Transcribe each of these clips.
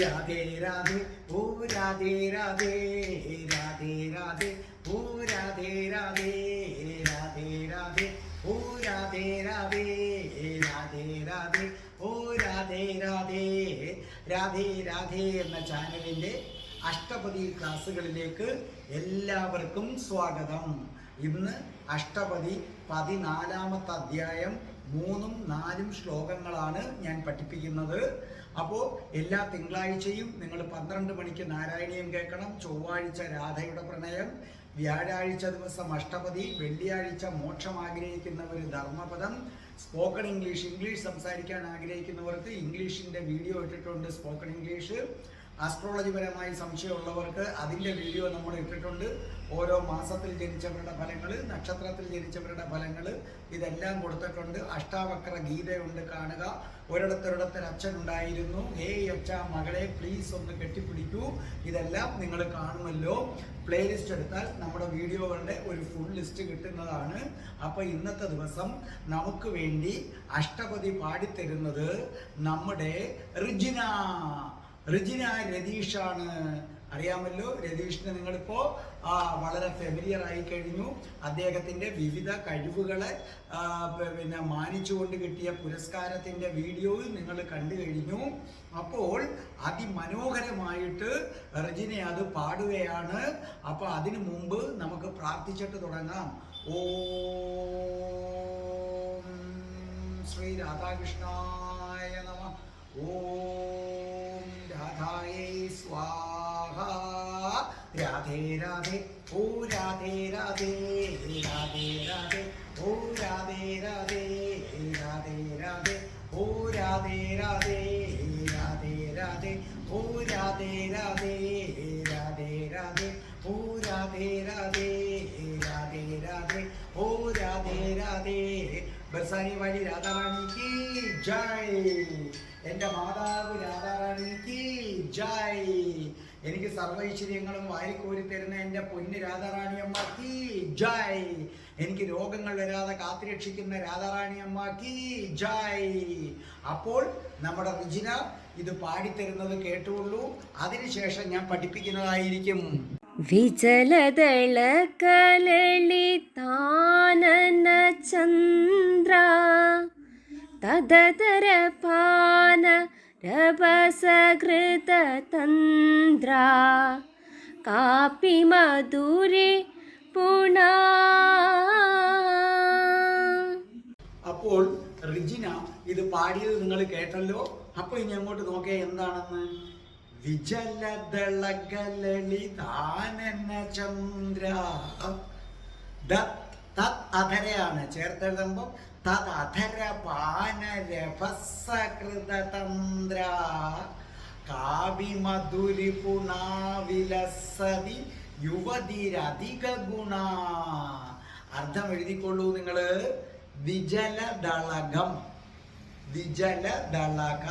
രാധേ രാധേ ഓ രാധേ രാധേ രാധേ രാധേ ഓ രാധേ രാധേ രാധേ രാധേ ഓ രാധേ രാധേ രാധേ രാധേ ഓ രാധേ രാധേ രാധേ രാധേ എന്ന ചാനലിന്റെ അഷ്ടപതി ക്ലാസ്സുകളിലേക്ക് എല്ലാവർക്കും സ്വാഗതം ഇന്ന് അഷ്ടപതി പതിനാലാമത്തെ അധ്യായം മൂന്നും നാലും ശ്ലോകങ്ങളാണ് ഞാൻ പഠിപ്പിക്കുന്നത് അപ്പോൾ എല്ലാ തിങ്കളാഴ്ചയും നിങ്ങൾ പന്ത്രണ്ട് മണിക്ക് നാരായണീയം കേൾക്കണം. ചൊവ്വാഴ്ച രാധയുടെ പ്രണയം വ്യാഴാഴ്ച ദിവസം അഷ്ടപതി വെള്ളിയാഴ്ച മോക്ഷം ആഗ്രഹിക്കുന്നവർ ധർമ്മപദം. സ്പോക്കൺ ഇംഗ്ലീഷ് ഇംഗ്ലീഷ് സംസാരിക്കാൻ ആഗ്രഹിക്കുന്നവർക്ക് ഇംഗ്ലീഷിന്റെ വീഡിയോ ഇട്ടിട്ടുണ്ട്. സ്പോക്കൺ ഇംഗ്ലീഷ് ആസ്ട്രോളജി പരമായി സംശയമുള്ളവർക്ക് അതിന്റെ വീഡിയോ നമ്മൾ ഇട്ടിട്ടുണ്ട്. ഓരോ മാസത്തിൽ ജനിച്ചവരുടെ ഫലങ്ങൾ നക്ഷത്രത്തിൽ ജനിച്ചവരുടെ ഫലങ്ങൾ ഇതെല്ലാം കൊടുത്തിട്ടുണ്ട്. അഷ്ടാവക്ര ഗീതയുണ്ട് കാണുക. ഒരിടത്തൊരിടത്തിൽ അച്ഛൻ ഉണ്ടായിരുന്നു. ഹേ അച്ഛ മകളെ പ്ലീസ് ഒന്ന് കെട്ടിപ്പിടിക്കൂ. ഇതെല്ലാം നിങ്ങൾ കാണുമല്ലോ. പ്ലേലിസ്റ്റ് എടുത്താൽ നമ്മുടെ വീഡിയോകളുടെ ഒരു ഫുൾ ലിസ്റ്റ് കിട്ടുന്നതാണ്. അപ്പോൾ ഇന്നത്തെ ദിവസം നമുക്ക് വേണ്ടി അഷ്ടപതി പാടിത്തരുന്നത് നമ്മുടെ റിജിന. റിജിന രതീഷാണ്. അറിയാമല്ലോ രതീഷിനെ നിങ്ങളിപ്പോൾ വളരെ ഫെമിലിയർ ആയി കഴിഞ്ഞു. അദ്ദേഹത്തിന്റെ വിവിധ കഴിവുകളെ പിന്നെ മാനിച്ചുകൊണ്ട് കിട്ടിയ പുരസ്കാരത്തിന്റെ വീഡിയോയും നിങ്ങൾ കണ്ടു കഴിഞ്ഞു. അപ്പോൾ അതിമനോഹരമായിട്ട് റജിനെ അത് പാടുകയാണ്. അപ്പോൾ അതിനു മുമ്പ് നമുക്ക് പ്രാർത്ഥിച്ചിട്ട് തുടങ്ങാം. ഓ ശ്രീ രാധാകൃഷ്ണായ നമ. ഓം സ്വാഹ രാധേ രാധേ ഓ രാധേ രാധേ രാധേ രാധേ ഓ രാധേ രാധേ രാധേ രാധേ ഓ രാധേ രാധേ രാധേ രാധേ ഓ രാധേ രാധേ രാധേ രാധേ ഓ രാധേ രാധേ രാധേ രാധേ ഓ രാധേ രാധേ ബസാനി വഴി രാധാറാണിക്ക് ജയ് എന്റെ മാതാവ് ജയ് എനിക്ക് സർവൈശ്വര്യങ്ങളും വാരിക്കോരി തരുന്ന എന്റെ പൊന്ന് രാധാറാണിയമ്മ കീ ജയ്. എനിക്ക് രോഗങ്ങൾ വരാതെ കാത്തുരക്ഷിക്കുന്ന രാധാറാണിയമ്മ കീ ജയ്. അപ്പോൾ നമ്മുടെ റിജിന ഇത് പാടിത്തരുന്നത് കേട്ടുള്ളൂ അതിനുശേഷം ഞാൻ പഠിപ്പിക്കുന്നതായിരിക്കും. വിജലദളകലളിതാനന ചന്ദ്ര തദതരപാന രഭസകൃതതന്ദ്ര കാപ്പി മധുരേ പുണ. അപ്പോൾ റിജിന ഇത് പാടിയത് നിങ്ങൾ കേട്ടല്ലോ. അപ്പോൾ ഇനി അങ്ങോട്ട് നോക്കിയാൽ എന്താണെന്ന്? വിജലദളകലളിതാനെന്ന ചന്ദ്ര. ദ- തത് അധരയാണ്. ചേർത്തെഴുതുമ്പോൾ തത് അധര പാനരഭസകൃതതന്ത്ര കാവിമധുരി പുണാവിലസതി യുവതിരധിക ഗുണ അർത്ഥം എഴുതിക്കൊള്ളൂ നിങ്ങൾ. വിജലദളകം. വിജലദളക.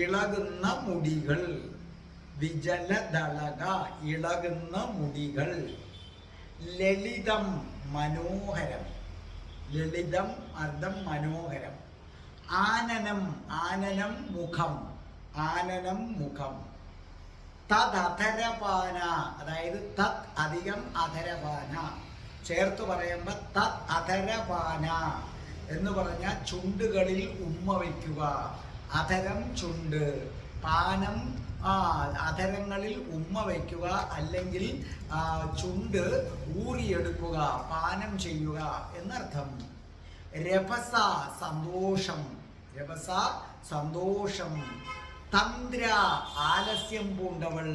ഇളകുന്ന മുടികൾ. വിജലദളക. ഇളകുന്ന മുടികൾ. ലളിതം മനോഹരം. ലളിതം അർത്ഥം മനോഹരം. ആനനം ആനനം മുഖം ആനനം മുഖം. തത് അധരപാന അതായത് തത് അധികം അധരപാന. ചേർത്ത് പറയുമ്പോൾ തത് അധരപാന എന്ന് പറഞ്ഞാൽ ചുണ്ടുകളിൽ ഉമ്മ വയ്ക്കുക അധരം ചുണ്ട് പാനം ആ അധരങ്ങളിൽ ഉമ്മ വയ്ക്കുക അല്ലെങ്കിൽ ചുണ്ട് ഊറിയെടുക്കുക പാനം ചെയ്യുക എന്നർത്ഥം. രഭസ സന്തോഷം രഭസ സന്തോഷം. തന്ദ്ര ആലസ്യം പൂണ്ടവൾ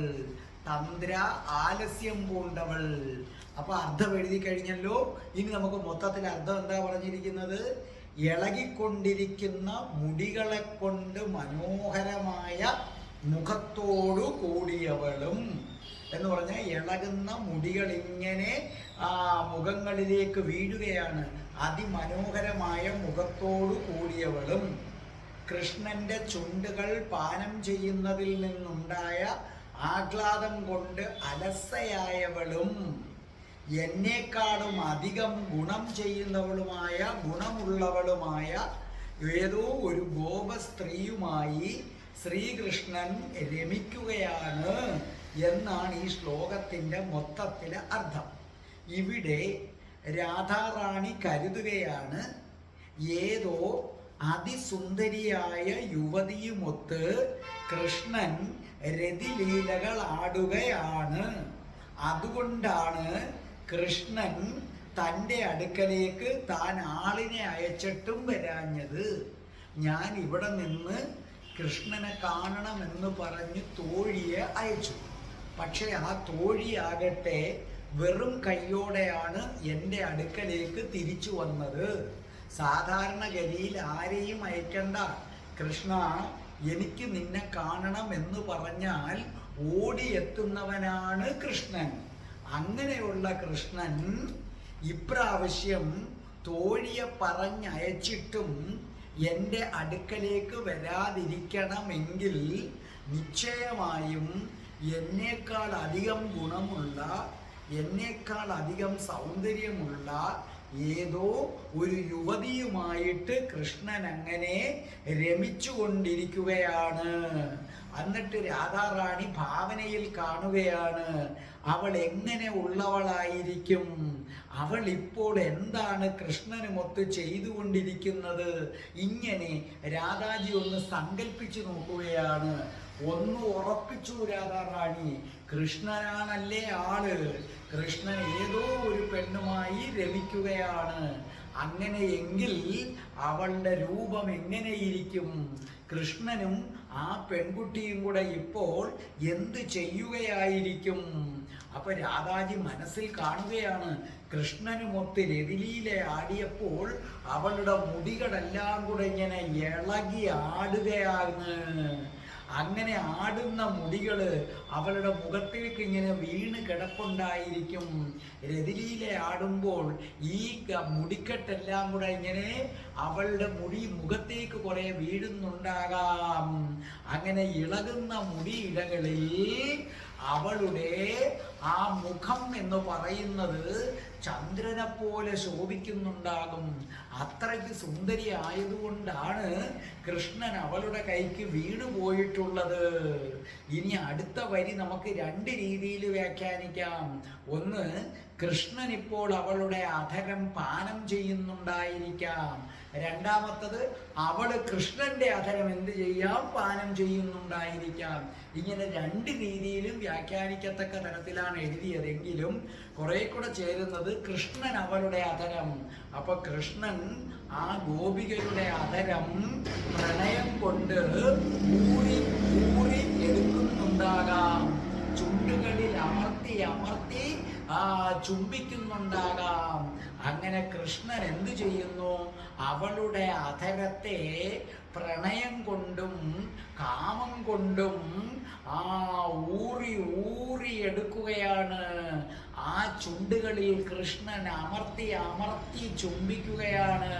തന്ദ്ര ആലസ്യം പൂണ്ടവൾ. അപ്പൊ അർത്ഥം എഴുതി കഴിഞ്ഞല്ലോ. ഇനി നമുക്ക് മൊത്തത്തിൽ അർത്ഥം എന്താ പറഞ്ഞിരിക്കുന്നത്? ഇളകിക്കൊണ്ടിരിക്കുന്ന മുടികളെ കൊണ്ട് മനോഹരമായ മുഖത്തോടു കൂടിയവളും. എന്ന് പറഞ്ഞാൽ ഇളകുന്ന മുടികൾ ഇങ്ങനെ മുഖങ്ങളിലേക്ക് വീഴുകയാണ്. അതിമനോഹരമായ മുഖത്തോടു കൂടിയവളും കൃഷ്ണന്റെ ചുണ്ടുകൾ പാനം ചെയ്യുന്നതിൽ നിന്നുണ്ടായ ആഹ്ലാദം കൊണ്ട് അലസയായവളും എന്നെക്കാളും അധികം ഗുണം ചെയ്യുന്നവളുമായ ഗുണമുള്ളവളുമായ ഏതോ ഒരു ഗോപ സ്ത്രീയുമായി ശ്രീകൃഷ്ണൻ രമിക്കുകയാണ് എന്നാണ് ഈ ശ്ലോകത്തിന്റെ മൊത്തത്തിലെ അർത്ഥം. ഇവിടെ രാധാറാണി കരുതുകയാണ്. ഏതോ അതിസുന്ദരിയായ യുവതിയുമൊത്ത് കൃഷ്ണൻ രതിലീലകൾ ആടുകയാണ് അതുകൊണ്ടാണ് കൃഷ്ണൻ തന്റെ അടുക്കലേക്ക് താൻ ആളിനെ അയച്ചിട്ടും വരാഞ്ഞത്. ഞാൻ ഇവിടെ നിന്ന് കൃഷ്ണനെ കാണണമെന്ന് പറഞ്ഞ് തോഴിയെ അയച്ചു. പക്ഷേ ആ തോഴിയാകട്ടെ വെറും കൈയോടെയാണ് എന്റെ അടുക്കലേക്ക് തിരിച്ചു വന്നത്. സാധാരണഗതിയിൽ ആരെയും അയക്കണ്ട. കൃഷ്ണ എനിക്ക് നിന്നെ കാണണം എന്ന് പറഞ്ഞാൽ ഓടിയെത്തുന്നവനാണ് കൃഷ്ണൻ. അങ്ങനെയുള്ള കൃഷ്ണൻ ഇപ്രാവശ്യം തോഴിയെ പറഞ്ഞയച്ചിട്ടും എന്റെ അടുക്കലേക്ക് വരാതിരിക്കണമെങ്കിൽ നിശ്ചയമായും എന്നേക്കാൾ അധികം ഗുണമുള്ള എന്നേക്കാൾ അധികം സൗന്ദര്യമുള്ള ഏതോ ഒരു യുവതിയുമായിട്ട് കൃഷ്ണൻ അങ്ങനെ രമിച്ചുകൊണ്ടിരിക്കുകയാണ്. എന്നിട്ട് രാധാറാണി ഭാവനയിൽ കാണുകയാണ് അവൾ എങ്ങനെ ഉള്ളവളായിരിക്കും? അവൾ ഇപ്പോൾ എന്താണ് കൃഷ്ണനുമൊത്ത് ചെയ്തുകൊണ്ടിരിക്കുന്നത്? ഇങ്ങനെ രാധാജി ഒന്ന് സങ്കല്പിച്ചു നോക്കുകയാണ്. ഒന്ന് ഉറപ്പിച്ചു രാധാറാണി കൃഷ്ണനാണല്ലേ ആൾ. കൃഷ്ണൻ ഏതോ ഒരു പെണ്ണുമായി രമിക്കുകയാണ്. അങ്ങനെയെങ്കിൽ അവളുടെ രൂപം എങ്ങനെയിരിക്കും? കൃഷ്ണനും ആ പെൺകുട്ടിയും കൂടെ ഇപ്പോൾ എന്ത് ചെയ്യുകയായിരിക്കും? അപ്പൊ രാധാജി മനസ്സിൽ കാണുകയാണ്. കൃഷ്ണനുമൊത്ത് രതിലീലെ ആടിയപ്പോൾ അവളുടെ മുടികളെല്ലാം കൂടെ ഇങ്ങനെ ഇളകി ആടുകയാണ്. അങ്ങനെ ആടുന്ന മുടികൾ അവളുടെ മുഖത്തേക്ക് ഇങ്ങനെ വീണ് കിടപ്പുണ്ടായിരിക്കും. രതിലീല ആടുമ്പോൾ ഈ മുടിക്കെട്ടെല്ലാം കൂടെ ഇങ്ങനെ അവളുടെ മുടി മുഖത്തേക്ക് കുറെ വീഴുന്നുണ്ടാകാം. അങ്ങനെ ഇളകുന്ന മുടിയിടകളിൽ അവളുടെ ആ മുഖം എന്ന് പറയുന്നത് ചന്ദ്രനെ പോലെ ശോഭിക്കുന്നുണ്ടാകും. അത്രയ്ക്ക് സുന്ദരി ആയതുകൊണ്ടാണ് കൃഷ്ണൻ അവളുടെ കൈക്ക് വീണു പോയിട്ടുള്ളത് ഇനി അടുത്ത വരി നമുക്ക് രണ്ട് രീതിയിൽ വ്യാഖ്യാനിക്കാം. ഒന്ന് കൃഷ്ണൻ ഇപ്പോൾ അവളുടെ അധരം പാനം ചെയ്യുന്നുണ്ടായിരിക്കാം. രണ്ടാമത്തത് അവൾ കൃഷ്ണന്റെ അധരം എന്ത് ചെയ്യാം? പാനം ചെയ്യുന്നുണ്ടായിരിക്കാം. ഇങ്ങനെ രണ്ട് രീതിയിലും വ്യാഖ്യാനിക്കത്തക്ക തരത്തിലാണ് എഴുതിയതെങ്കിലും കുറെ കൂടെ ചേരുന്നത് കൃഷ്ണൻ അവളുടെ അധരം. അപ്പൊ കൃഷ്ണൻ ആ ഗോപികയുടെ അധരം പ്രണയം കൊണ്ട് ഊറി ഊറി എടുക്കുന്നുണ്ടാകാം. ചുണ്ടുകളിൽ അമർത്തി അമർത്തി ആ ചുംബിക്കുന്നുണ്ടാകാം. അങ്ങനെ കൃഷ്ണൻ എന്തു ചെയ്യുന്നു? അവളുടെ അധരത്തെ പ്രണയം കൊണ്ടും കാമം കൊണ്ടും ആ ഊറി ഊറി എടുക്കുകയാണ്. ആ ചുണ്ടുകളിൽ കൃഷ്ണൻ അമർത്തി അമർത്തി ചുംബിക്കുകയാണ്.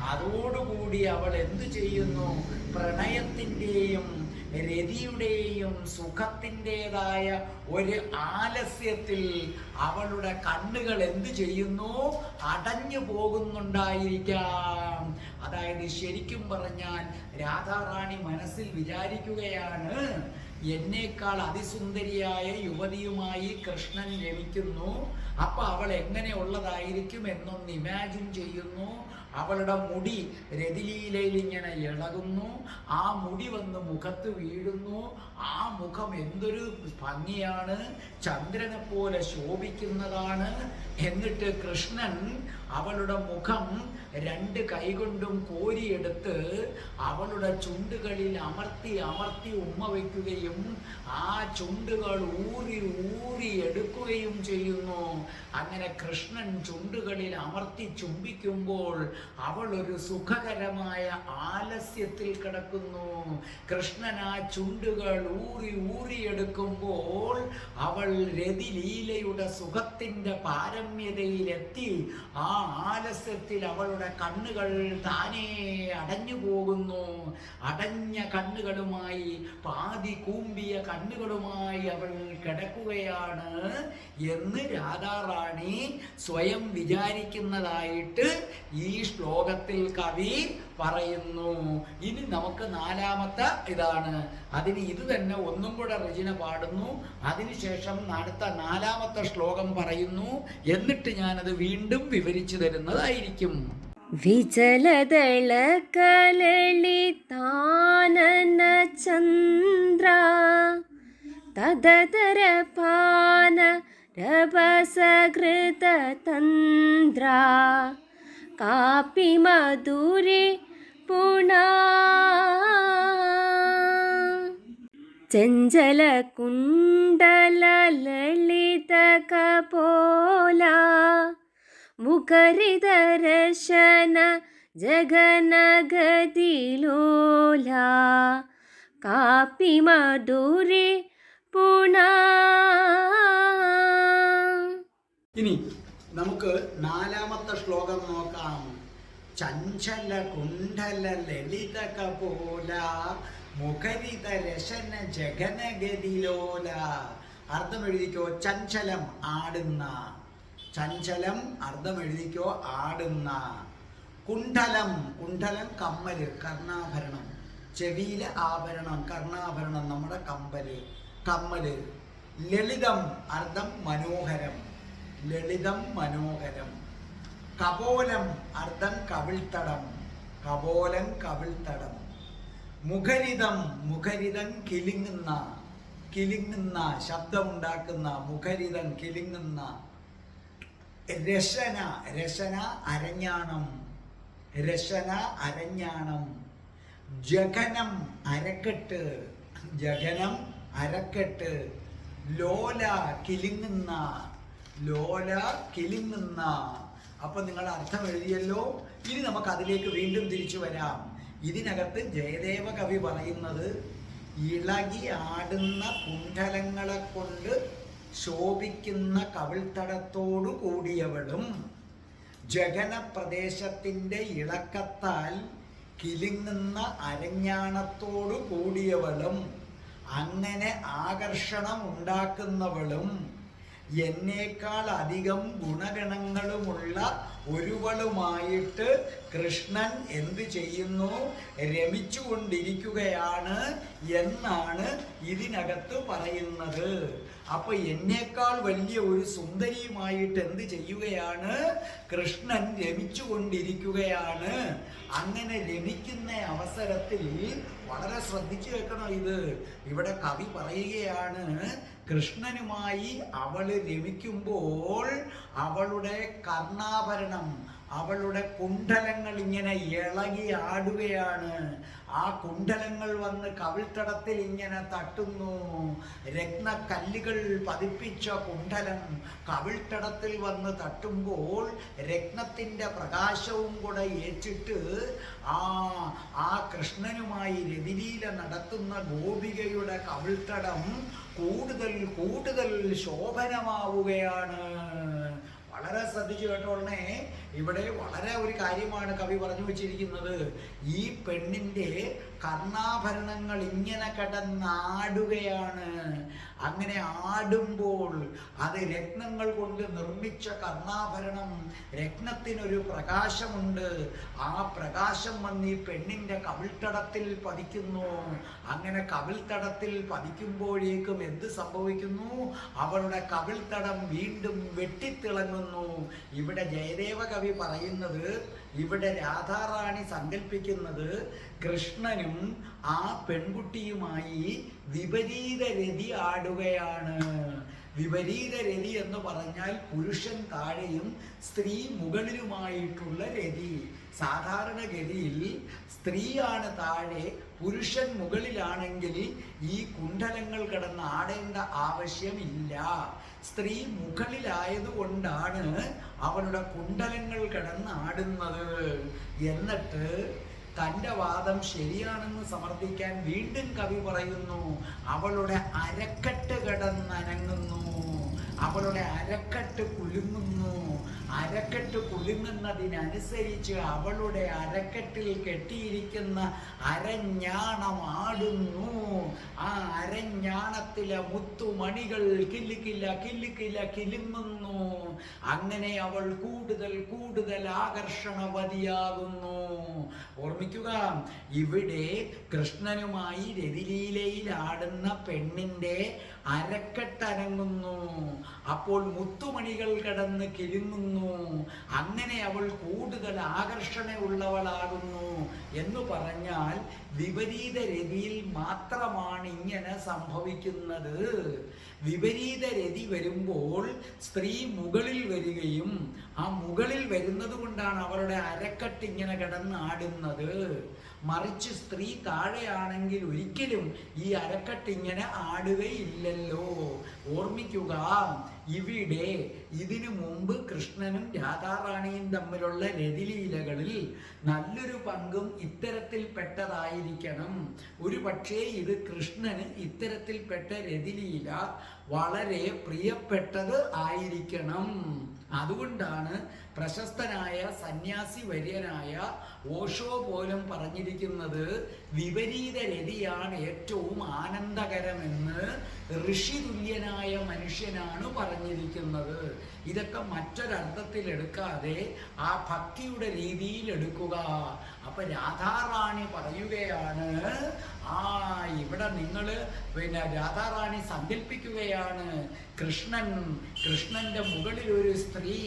അതോടുകൂടി അവൾ എന്തു ചെയ്യുന്നു? പ്രണയത്തിന്റെയും രതിയുടെയും സുഖത്തിന്റെതായ ഒരു ആലസ്യത്തിൽ അവളുടെ കണ്ണുകൾ എന്തു ചെയ്യുന്നു? അടഞ്ഞു പോകുന്നുണ്ടായിരിക്കാം. അതായത് ശരിക്കും പറഞ്ഞാൽ രാധാറാണി മനസ്സിൽ വിചാരിക്കുകയാണ് എന്നേക്കാൾ അതിസുന്ദരിയായ യുവതിയുമായി കൃഷ്ണൻ രമിക്കുന്നു. അപ്പൊ അവൾ എങ്ങനെയുള്ളതായിരിക്കും എന്നൊന്ന് ഇമാജിൻ ചെയ്യുന്നു. അവളുടെ മുടി രതിലീലയിൽ ഇങ്ങനെ ഇളകുന്നു. ആ മുടി വന്ന് മുഖത്ത് വീഴുന്നു. ആ മുഖം എന്തൊരു ഭംഗിയാണ്. ചന്ദ്രനെ പോലെ ശോഭിക്കുന്നതാണ്. എന്നിട്ട് കൃഷ്ണൻ അവളുടെ മുഖം രണ്ട് കൈകൊണ്ടും കോരിയെടുത്ത് അവളുടെ ചുണ്ടുകളിൽ അമർത്തി അമർത്തി ഉമ്മ വയ്ക്കുകയും ആ ചുണ്ടുകൾ ഊറി ഊറി എടുക്കുകയും ചെയ്യുന്നു. അങ്ങനെ കൃഷ്ണൻ ചുണ്ടുകളിൽ അമർത്തി ചുംബിക്കുമ്പോൾ അവൾ ഒരു സുഖകരമായ ആലസ്യത്തിൽ കിടക്കുന്നു. കൃഷ്ണൻ ആ ചുണ്ടുകൾ ഊറി എടുക്കുമ്പോൾ അവൾ രതിലീലയുടെ സുഖത്തിന്റെ പാരമ്യതയിലെത്തി. ആ ആലസ്യത്തിൽ അവളുടെ കണ്ണുകൾ താനേ അടഞ്ഞു പോകുന്നു. അടഞ്ഞ കണ്ണുകളുമായി പാതി കൂമ്പിയ കണ്ണുകളുമായി അവൾ കിടക്കുകയാണ്. എന്ന് രാധാറാണി സ്വയം വിചാരിക്കുന്നതായിട്ട് ഈ ശ്ലോകത്തിൽ കവി പറയുന്നു. ഇനി നമുക്ക് നാലാമത്തെ ഇതാണ്. അതിന് ഇത് തന്നെ ഒന്നും കൂടെ റജിന പാടുന്നു. അതിനുശേഷം അടുത്ത നാലാമത്തെ ശ്ലോകം പറയുന്നു. എന്നിട്ട് ഞാനത് വീണ്ടും വിവരിച്ചു തരുന്നതായിരിക്കും. വിജലദളകലളിതാനന ചന്ദ്ര തദതരപാന രഭസകൃതതന്ദ്ര കാപ്പി മധുരെ ചഞ്ചല കോല ലളിത കപോല. മുഖരിതരശന ജഗനഗതിലോല. കാപ്പി മധുരെ പുണാ. ഇനി നമുക്ക് നാലാമത്തെ ശ്ലോകം നോക്കാം. ചഞ്ചല കുണ്ഡല ലളിത കപോല മുഖരിത രശന ജഗനഗതിലോല. അർത്ഥം എഴുതിക്കോ? ചഞ്ചലം ആടുന്ന. ചഞ്ചലം അർത്ഥം എഴുതിക്കോ? ആടുന്ന. കുണ്ഡലം കുണ്ഡലം കമ്മൽ കർണാഭരണം. ചെവിയിലെ ആഭരണം കർണാഭരണം നമ്മുടെ കമ്പൽ കമ്മൽ. ലളിതം അർത്ഥം മനോഹരം. ലളിതം മനോഹരം. കപോലം അർത്ഥം കവിൾത്തടം കപോലം കവിൾത്തടം മുഖരിതം മുഖരിതം കിലുങ്ങുന്ന കിലുങ്ങുന്ന ശബ്ദമുണ്ടാക്കുന്ന മുഖരിതം കിലുങ്ങുന്ന. രശന രശന അരഞ്ഞാണം രശന അരഞ്ഞാണം. ജഗനം അരക്കെട്ട് ജഗനം അരക്കെട്ട്. ലോല കിലുങ്ങുന്ന ലോല കിലുങ്ങുന്ന. അപ്പൊ നിങ്ങൾ അർത്ഥം എഴുതിയല്ലോ. ഇനി നമുക്ക് അതിലേക്ക് വീണ്ടും തിരിച്ചു വരാം. ഇതിനകത്ത് ജയദേവ കവി പറയുന്നത് ഇളകി ആടുന്ന കുണ്ഠലങ്ങളെ കൊണ്ട് ശോഭിക്കുന്ന കവിൾത്തടത്തോടു കൂടിയവളും ജഗനപ്രദേശത്തിന്റെ ഇളക്കത്താൽ കിലുങ്ങുന്ന അരഞ്ഞാണത്തോടു കൂടിയവളും അങ്ങനെ ആകർഷണം ഉണ്ടാക്കുന്നവളും എന്നേക്കാൾ അധികം ഗുണഗണങ്ങളുമുള്ള ഒരുവളുമായിട്ട് കൃഷ്ണൻ എന്ത് ചെയ്യുന്നു? രമിച്ചുകൊണ്ടിരിക്കുകയാണ് എന്നാണ് ഇതിനകത്ത് പറയുന്നത്. അപ്പൊ എന്നേക്കാൾ വലിയ ഒരു സുന്ദരിയുമായിട്ട് എന്ത് ചെയ്യുകയാണ്? കൃഷ്ണൻ രമിച്ചുകൊണ്ടിരിക്കുകയാണ്. അങ്ങനെ രമിക്കുന്ന അവസരത്തിൽ വളരെ ശ്രദ്ധിച്ചു വെക്കണം ഇത്. ഇവിടെ കവി പറയുകയാണ് കൃഷ്ണനുമായി അവൾ രമിക്കുമ്പോൾ അവളുടെ കർണാഭരണം അവളുടെ കുണ്ഡലങ്ങൾ ഇങ്ങനെ ഇളകി ആടുകയാണ്. ആ കുണ്ഡലങ്ങൾ വന്ന് കവിൾത്തടത്തിൽ ഇങ്ങനെ തട്ടുന്നു. രത്നക്കല്ലുകൾ പതിപ്പിച്ച കുണ്ഡലം കവിൾത്തടത്തിൽ വന്ന് തട്ടുമ്പോൾ രത്നത്തിന്റെ പ്രകാശവും കൂടെ ഏച്ചിട്ട് ആ ആ കൃഷ്ണനുമായി രതിലീല നടത്തുന്ന ഗോപികയുടെ കവിൾത്തടം കൂടുതൽ കൂടുതൽ ശോഭനമാവുകയാണ്. വളരെ ശ്രദ്ധിച്ചു കേട്ടോളണേ ഇവിടെ വളരെ ഒരു കാര്യമാണ് കവി പറഞ്ഞു വെച്ചിരിക്കുന്നത്. ഈ പെണ്ണിന്റെ കർണാഭരണങ്ങൾ ഇങ്ങനെ കടന്നാടുകയാണ്. അങ്ങനെ ആടുമ്പോൾ അത് രത്നങ്ങൾ കൊണ്ട് നിർമ്മിച്ച കർണാഭരണം രത്നത്തിനൊരു പ്രകാശമുണ്ട്. ആ പ്രകാശം വന്ന് ഈ പെണ്ണിന്റെ കവിൾത്തടത്തിൽ പതിക്കുന്നു. അങ്ങനെ കവിൾത്തടത്തിൽ പതിക്കുമ്പോഴേക്കും എന്ത് സംഭവിക്കുന്നു? അവളുടെ കവിൾത്തടം വീണ്ടും വെട്ടിത്തിളങ്ങുന്നു. ഇവിടെ ജയദേവ കവി പറയുന്നത് ഇവിടെ രാധാറാണി സങ്കല്പിക്കുന്നത് കൃഷ്ണനും ആ പെൺകുട്ടിയുമായി വിപരീത രതി ആടുകയാണ്. വിപരീത രതി എന്ന് പറഞ്ഞാൽ പുരുഷൻ താഴെയും സ്ത്രീ മുകളിലുമായിട്ടുള്ള രതി സാധാരണഗതിയിൽ സ്ത്രീയാണ് താഴെ പുരുഷൻ മുകളിലാണെങ്കിൽ ഈ കുണ്ഡലങ്ങൾ കിടന്ന് ആടേണ്ട ആവശ്യമില്ല. സ്ത്രീ മുകളിലായതുകൊണ്ടാണ് അവളുടെ കുണ്ഡലങ്ങൾ കിടന്ന് ആടുന്നത്. എന്നിട്ട് തന്റെ വാദം ശരിയാണെന്ന് സമർത്ഥിക്കാൻ വീണ്ടും കവി പറയുന്നു അവളുടെ അരക്കെട്ട് കിടന്നനങ്ങുന്നു അവളുടെ അരക്കെട്ട് കുലുങ്ങുന്നു. അരക്കെട്ട് കുലുങ്ങുന്നതിനനുസരിച്ച് അവളുടെ അരക്കെട്ടിൽ കെട്ടിയിരിക്കുന്ന അരഞ്ഞാണം ആടുന്നു ആ അരഞ്ഞാണത്തിലെ മുത്തുമണികൾ കില്ലിക്കില്ല കില്ലിക്കില്ല കിലുങ്ങുന്നു. അങ്ങനെ അവൾ കൂടുതൽ കൂടുതൽ ആകർഷണവതിയാകുന്നു. ഓർമ്മിക്കുക ഇവിടെ കൃഷ്ണനുമായി രതിലീലയിൽ ആടുന്ന പെണ്ണിന്റെ അരക്കെട്ടനങ്ങുന്നു. അപ്പോൾ മുത്തുമണികൾ കടന്ന് കിലുങ്ങുന്നു. അങ്ങനെ അവൾ കൂടുതൽ ആകർഷണയുള്ളവളാകുന്നു എന്ന് പറഞ്ഞാൽ വിപരീത രതിയിൽ മാത്രമാണ് ഇങ്ങനെ സംഭവിക്കുന്നത്. വിപരീത രതി വരുമ്പോൾ സ്ത്രീ മുകളിൽ വരികയും ആ മുകളിൽ വരുന്നത് കൊണ്ടാണ് അവളുടെ അരക്കെട്ട് ഇങ്ങനെ കിടന്ന് ആടുന്നത്. മറിച്ച് സ്ത്രീ താഴെയാണെങ്കിൽ ഒരിക്കലും ഈ അരക്കെട്ട് ഇങ്ങനെ ആടുകയില്ലല്ലോ. ഓർമ്മിക്കുക ഇവിടെ ഇതിനു മുമ്പ് കൃഷ്ണനും രാധാറാണിയും തമ്മിലുള്ള രതിലീലകളിൽ നല്ലൊരു പങ്കും ഇത്തരത്തിൽപ്പെട്ടതായിരിക്കണം ഒരു പക്ഷേ ഇത് കൃഷ്ണന് ഇത്തരത്തിൽപ്പെട്ട രതിലീല വളരെ പ്രിയപ്പെട്ടത് ആയിരിക്കണം. അതുകൊണ്ടാണ് പ്രശസ്തനായ സന്യാസി വര്യനായ ഓഷോ പോലും പറഞ്ഞിരിക്കുന്നത് വിപരീത രതിയാണ് ഏറ്റവും ആനന്ദകരമെന്ന് ഋഷി തുല്യനായ മനുഷ്യനാണ് പറഞ്ഞിരിക്കുന്നത്. ഇതൊക്കെ മറ്റൊരർത്ഥത്തിൽ എടുക്കാതെ ആ ഭക്തിയുടെ രീതിയിൽ എടുക്കുക. അപ്പൊ രാധാറാണി പറയുകയാണ് ആ ഇവിടെ നിങ്ങൾ പിന്നെ രാധാറാണി സങ്കല്പിക്കുകയാണ്. കൃഷ്ണൻ കൃഷ്ണന്റെ മുകളിൽ ഒരു സ്ത്രീ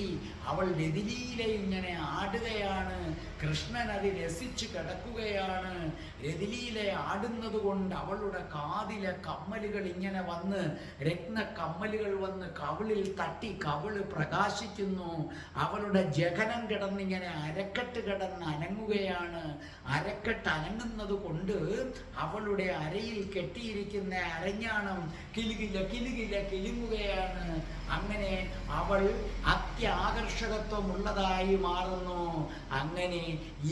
അവൾ രതിലീല ഇങ്ങനെ ആടുകയാണ്. കൃഷ്ണൻ അത് രസിച്ചു കിടക്കുകയാണ്. രതിലീല ആടുന്നത് കൊണ്ട് അവളുടെ കാതിലെ കമ്മലുകൾ ഇങ്ങനെ വന്ന് രത്ന കമ്മലുകൾ വന്ന് കവിളിൽ തട്ടി കവിൾ പ്രകാശിക്കുന്നു. അവളുടെ ജഘനം കിടന്നിങ്ങനെ അരക്കെട്ട് കിടന്ന് അനങ്ങുകയാണ്. അരക്കെട്ട് അനങ്ങുന്നത് കൊണ്ട് അവളുടെ അരയിൽ കെട്ടിയിരിക്കുന്ന അരഞ്ഞാണം കിലുകില കിലുകില കിലുങ്ങുകയാണ്. അങ്ങനെ അവൾ അത്യാകർഷകത്വമുള്ളതായി മാറുന്നു. അങ്ങനെ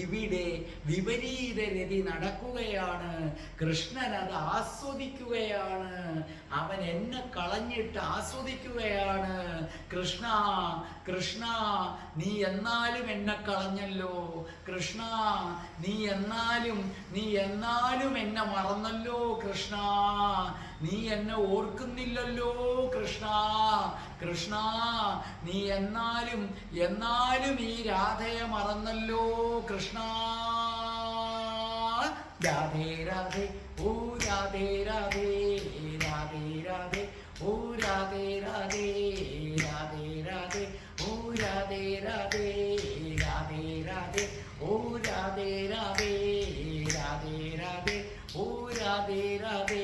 ഇവിടെ വിപരീത രതി നടക്കുകയാണ്. കൃഷ്ണൻ അത് ആസ്വദിക്കുകയാണ്. അവൻ എന്നെ കളഞ്ഞിട്ട് ആസ്വദിക്കുകയാണ്. കൃഷ്ണ കൃഷ്ണ നീ എന്നാലും എന്നെ കളഞ്ഞല്ലോ. കൃഷ്ണ നീ എന്നാലും നീ എന്നാലും എന്നെ മറന്നല്ലോ കൃഷ്ണ. നീ എന്നെ ഓർക്കുന്നില്ലല്ലോ കൃഷ്ണ കൃഷ്ണ നീ എന്നാലും എന്നാലും ഈ രാധയെ മറന്നല്ലോ കൃഷ്ണ രാധേ രാധേ ഓ രാധേ രാധേ രാധേ രാധേ ഓ രാധേ രാധേ രാധേ രാധേ ഓ രാധേ രാധേ രാധേ രാധേ ഓ രാധേ രാധേ രാധേ രാധേ ഓ രാധേ രാധേ